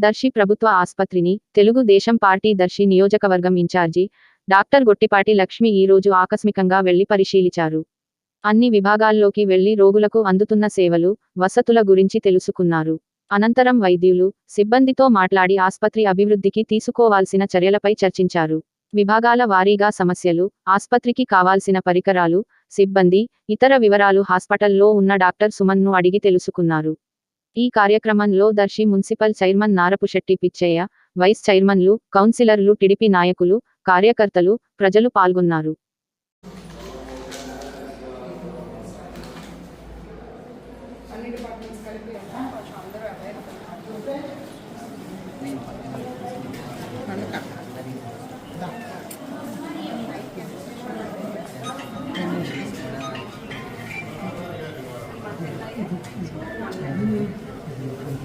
దర్శి ప్రభుత్వ ఆస్పత్రిని తెలుగు దేశం పార్టీ దర్శి నియోజకవర్గం ఇన్ఛార్జి డాక్టర్ గొట్టిపాటి లక్ష్మి ఈ రోజు ఆకస్మికంగా వెళ్ళి పరిశీలించారు. అన్ని విభాగాల్లోకి వెళ్ళి రోగులకు అందుతున్న సేవలు వసతుల గురించి తెలుసుకున్నారు. అనంతరం వైద్యులు సిబ్బందితో మాట్లాడి ఆస్పత్రి అభివృద్ధికి తీసుకోవాల్సిన చర్యలపై చర్చించారు. విభాగాల వారీగా సమస్యలు ఆస్పత్రికి కావాల్సిన పరికరాలు సిబ్బంది ఇతర వివరాలు హాస్పిటల్లో ఉన్న డాక్టర్ సుమన్ను అడిగి తెలుసుకున్నారు. ఈ కార్యక్రమంలో Darsi municipal chairman Narapusetti Pichaiah vice చైర్మన్లు కౌన్సిలర్లు టిడిపి నాయకులు కార్యకర్తలు ప్రజలు పాల్గొన్నారు. అన్ని డిపార్ట్మెంట్స్ కలిపి కొంచెం అందరూ అవైలబుల్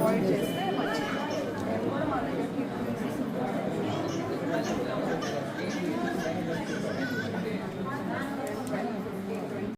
gorgeous.